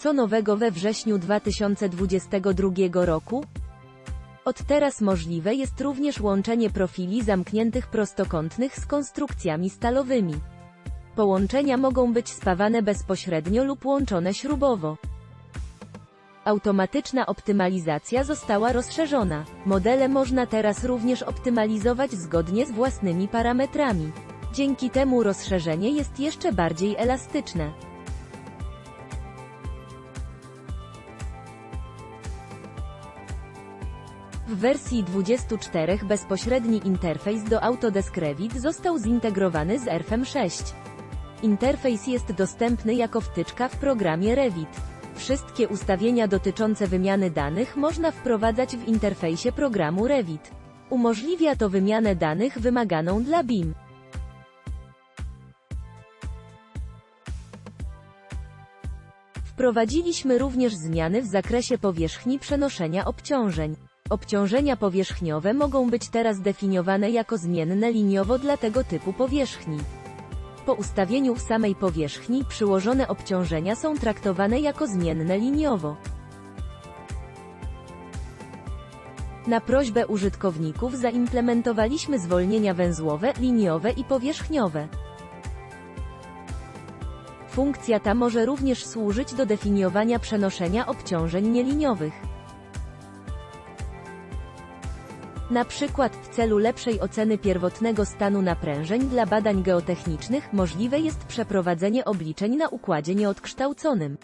Co nowego we wrześniu 2022 roku? Od teraz możliwe jest również łączenie profili zamkniętych prostokątnych z konstrukcjami stalowymi. Połączenia mogą być spawane bezpośrednio lub łączone śrubowo. Automatyczna optymalizacja została rozszerzona. Modele można teraz również optymalizować zgodnie z własnymi parametrami. Dzięki temu rozszerzenie jest jeszcze bardziej elastyczne. W wersji 24 bezpośredni interfejs do Autodesk Revit został zintegrowany z RFM 6. Interfejs jest dostępny jako wtyczka w programie Revit. Wszystkie ustawienia dotyczące wymiany danych można wprowadzać w interfejsie programu Revit. Umożliwia to wymianę danych wymaganą dla BIM. Wprowadziliśmy również zmiany w zakresie powierzchni przenoszenia obciążeń. Obciążenia powierzchniowe mogą być teraz definiowane jako zmienne liniowo dla tego typu powierzchni. Po ustawieniu w samej powierzchni przyłożone obciążenia są traktowane jako zmienne liniowo. Na prośbę użytkowników zaimplementowaliśmy zwolnienia węzłowe, liniowe i powierzchniowe. Funkcja ta może również służyć do definiowania przenoszenia obciążeń nieliniowych. Na przykład w celu lepszej oceny pierwotnego stanu naprężeń dla badań geotechnicznych możliwe jest przeprowadzenie obliczeń na układzie nieodkształconym.